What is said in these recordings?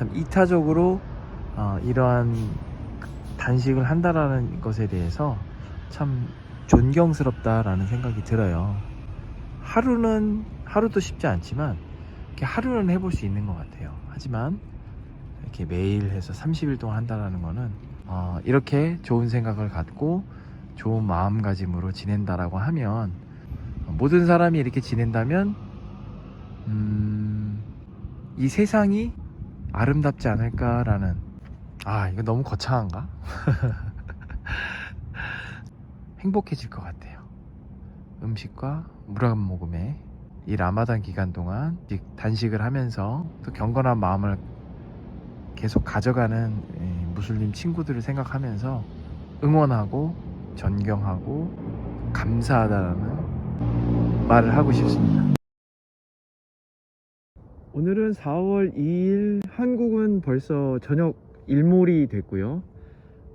참 이타적으로 어, 이러한 단식을 한다라는 것에 대해서 참 존경스럽다라는 생각이 들어요. 하루는 하루도 쉽지 않지만 이렇게 하루는 해볼 수 있는 것 같아요. 하지만 이렇게 매일 해서 30일 동안 한다라는 거는 어, 이렇게 좋은 생각을 갖고 좋은 마음가짐으로 지낸다라고 하면 어, 모든 사람이 이렇게 지낸다면 음, 이 세상이 아름답지 않을까라는 아 이거 너무 거창한가? 행복해질 것 같아요. 음식과 물 한 모금에 이 라마단 기간 동안 단식을 하면서 또 경건한 마음을 계속 가져가는 예, 무슬림 친구들을 생각하면서 응원하고 존경하고 감사하다는 말을 하고 싶습니다. 오늘은 4월 2일 한국은 벌써 저녁 일몰이 됐고요.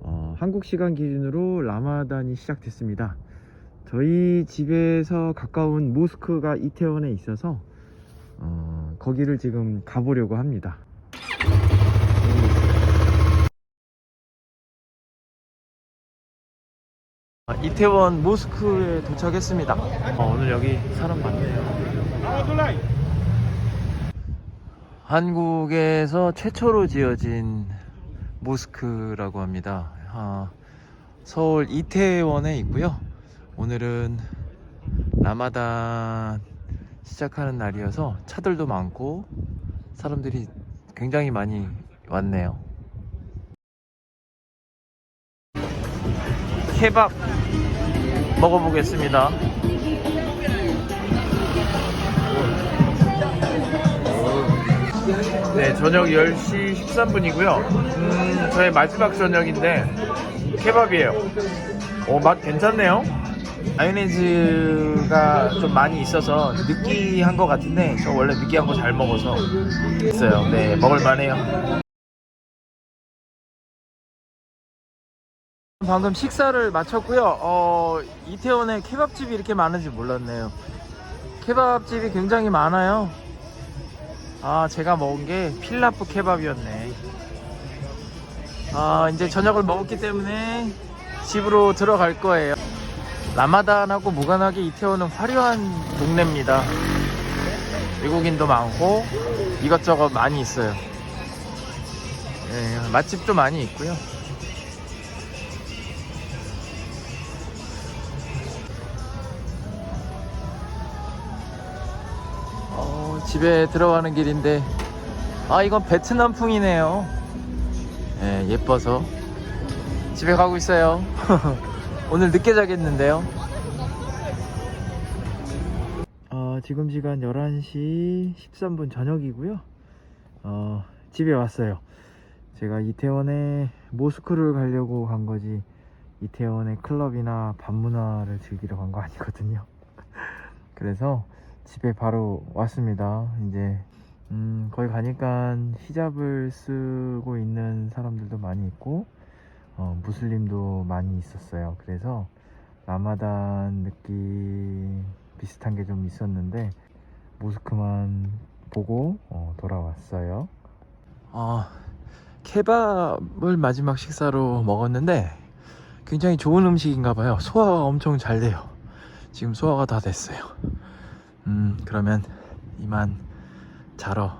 어, 한국 시간 기준으로 라마단이 시작됐습니다. 저희 집에서 가까운 모스크가 이태원에 있어서 어, 거기를 지금 가보려고 합니다. 아, 이태원 모스크에 도착했습니다. 어, 오늘 여기 사람 많네요. 한국에서 최초로 지어진 모스크라고 합니다. 아, 서울 이태원에 있고요. 오늘은 라마단 시작하는 날이어서 차들도 많고 사람들이 굉장히 많이 왔네요. 케밥 먹어보겠습니다. 네, 저녁 10시 13분이고요. 음, 저의 마지막 저녁인데 케밥이에요. 오, 맛 괜찮네요. 마요네즈가 좀 많이 있어서 느끼한 것 같은데 저 원래 느끼한 거 잘 먹어서 있어요. 네, 먹을 만해요. 방금 식사를 마쳤고요. 어, 이태원에 케밥집이 이렇게 많은지 몰랐네요. 케밥집이 굉장히 많아요. 아, 제가 먹은 게 필라프 케밥이었네. 아, 이제 저녁을 먹었기 때문에 집으로 들어갈 거예요. 라마단하고 무관하게 이태원은 화려한 동네입니다. 외국인도 많고 이것저것 많이 있어요. 예, 맛집도 많이 있고요. 집에 들어가는 길인데 아 이건 베트남풍이네요. 예, 예뻐서 집에 가고 있어요. 오늘 늦게 자겠는데요. 어, 지금 시간 11시 13분 저녁이고요. 어, 집에 왔어요. 제가 이태원에 모스크를 가려고 간 거지 이태원의 클럽이나 밤문화를 즐기러 간 거 아니거든요. 그래서 집에 바로 왔습니다. 이제 음, 거기 가니까 히잡을 쓰고 있는 사람들도 많이 있고 어, 무슬림도 많이 있었어요. 그래서 라마단 느낌 비슷한 게 좀 있었는데 모스크만 보고 어, 돌아왔어요. 어, 케밥을 마지막 식사로 먹었는데 굉장히 좋은 음식인가 봐요. 소화가 엄청 잘 돼요. 지금 소화가 다 됐어요. 음, 그러면 이만 자러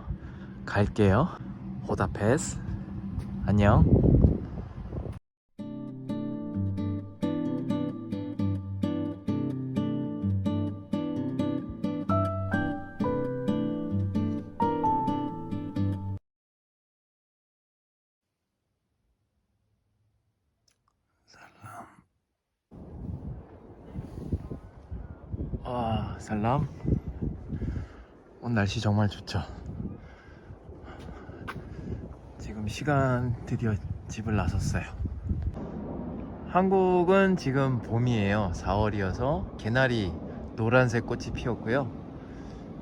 갈게요. 호다페스. 안녕. 아, 살람. 오늘 날씨 정말 좋죠. 지금 시간 드디어 집을 나섰어요. 한국은 지금 봄이에요. 4월이어서 개나리 노란색 꽃이 피었고요.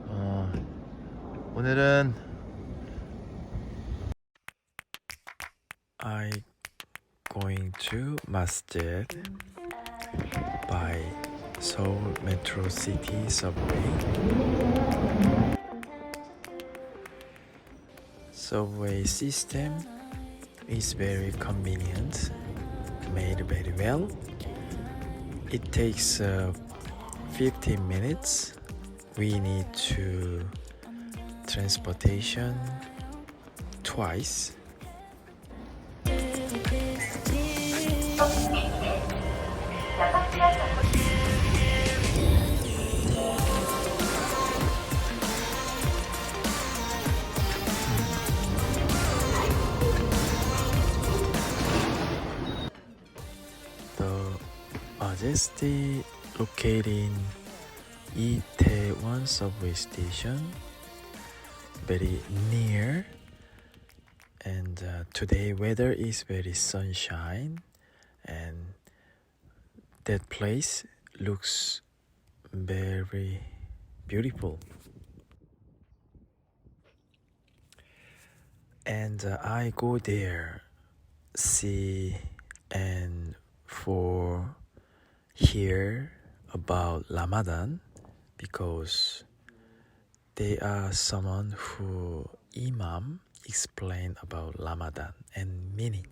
어, 오늘은 I going to masjid by Seoul Metro City subway. Subway system is very convenient, made very well. It takes uh, 15 minutes. We need to transportation twice. Majesty located in Itaewon subway station, very near. And uh, today weather is very sunshine, and that place looks very beautiful. And uh, I go there, see and for hear about Ramadan because they are someone who Imam explain about Ramadan and meaning.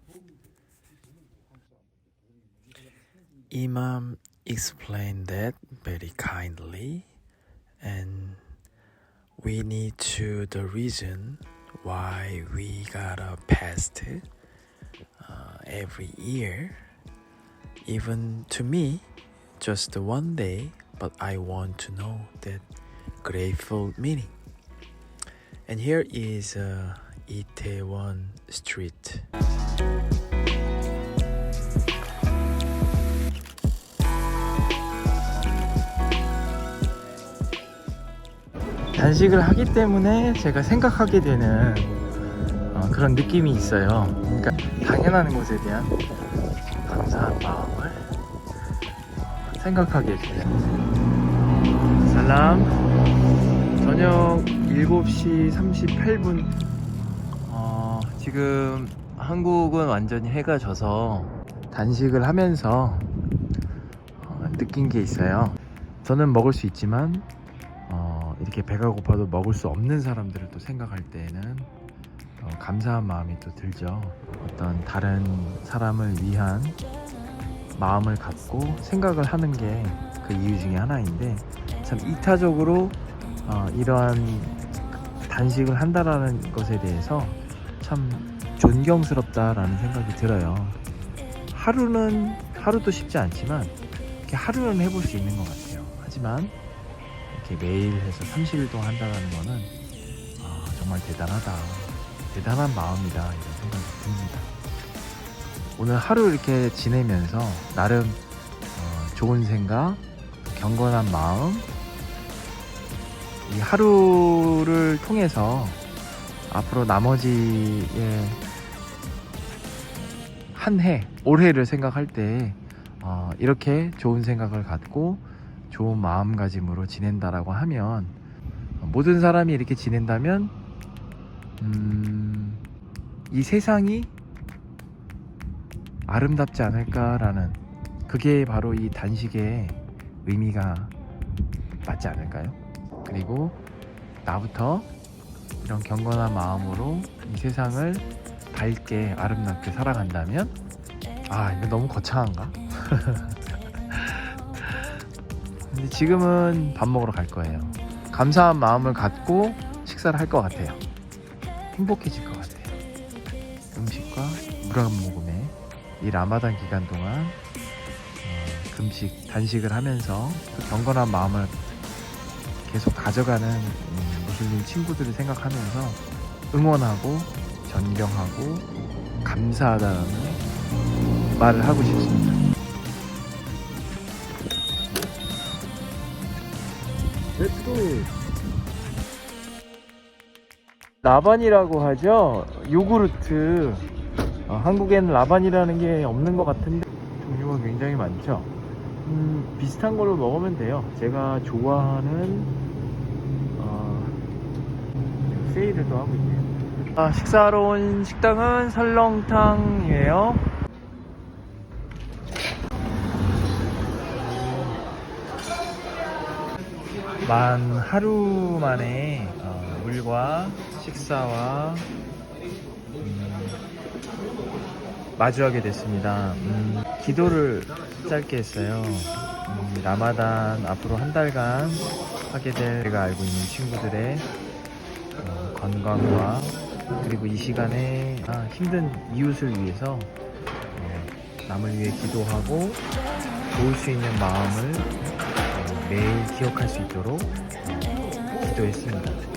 Imam explained that very kindly and we need to the reason why we gotta fast uh, every year even to me just one day but i want to know that grateful meaning and here is uh, itaewon street 단식을 하기 때문에 제가 생각하게 되는 어, 그런 느낌이 있어요. 그러니까 당연한 것에 대한 감사한 마음을 어, 생각하게 해주세요. 살람 저녁 7시 38분 어, 지금 한국은 완전히 해가 져서 단식을 하면서 어, 느낀 게 있어요. 저는 먹을 수 있지만 어, 이렇게 배가 고파도 먹을 수 없는 사람들을 또 생각할 때에는 어, 감사한 마음이 또 들죠. 어떤 다른 사람을 위한 마음을 갖고 생각을 하는 게 그 이유 중에 하나인데 참 이타적으로 어, 이러한 단식을 한다라는 것에 대해서 참 존경스럽다라는 생각이 들어요. 하루는 하루도 쉽지 않지만 이렇게 하루는 해볼 수 있는 것 같아요. 하지만 이렇게 매일 해서 30일 동안 한다는 거는 아, 정말 대단하다. 대단한 마음이다. 이런 생각이 듭니다. 오늘 하루 이렇게 지내면서 나름 어, 좋은 생각, 경건한 마음, 이 하루를 통해서 앞으로 나머지의 한 해, 올해를 생각할 때 어, 이렇게 좋은 생각을 갖고 좋은 마음가짐으로 지낸다라고 하면 모든 사람이 이렇게 지낸다면 음, 이 세상이 아름답지 않을까라는 그게 바로 이 단식의 의미가 맞지 않을까요? 그리고 나부터 이런 경건한 마음으로 이 세상을 밝게 아름답게 살아간다면 아 이거 너무 거창한가? 근데 지금은 밥 먹으러 갈 거예요. 감사한 마음을 갖고 식사를 할 것 같아요. 행복해질 것 같아요. 음식과 물한 모금에 이 라마단 기간 동안 어, 금식, 단식을 하면서 또 경건한 마음을 계속 가져가는 음, 무슬림 친구들을 생각하면서 응원하고 존경하고 감사하다는 말을 하고 싶습니다. 라반이라고 하죠 요구르트 어, 한국에는 라반이라는 게 없는 것 같은데. 종류가 굉장히 많죠. 음, 비슷한 걸로 먹으면 돼요. 제가 좋아하는 어, 세일을 또 하고 있네요. 아, 식사하러 온 식당은 설렁탕이에요. 만 하루 만에 어, 물과 식사와 마주하게 됐습니다. 음, 기도를 짧게 했어요. 음, 라마단 앞으로 한 달간 하게 될 제가 알고 있는 친구들의 어, 건강과 그리고 이 시간에 아, 힘든 이웃을 위해서 어, 남을 위해 기도하고 도울 수 있는 마음을 어, 매일 기억할 수 있도록 어, 기도했습니다.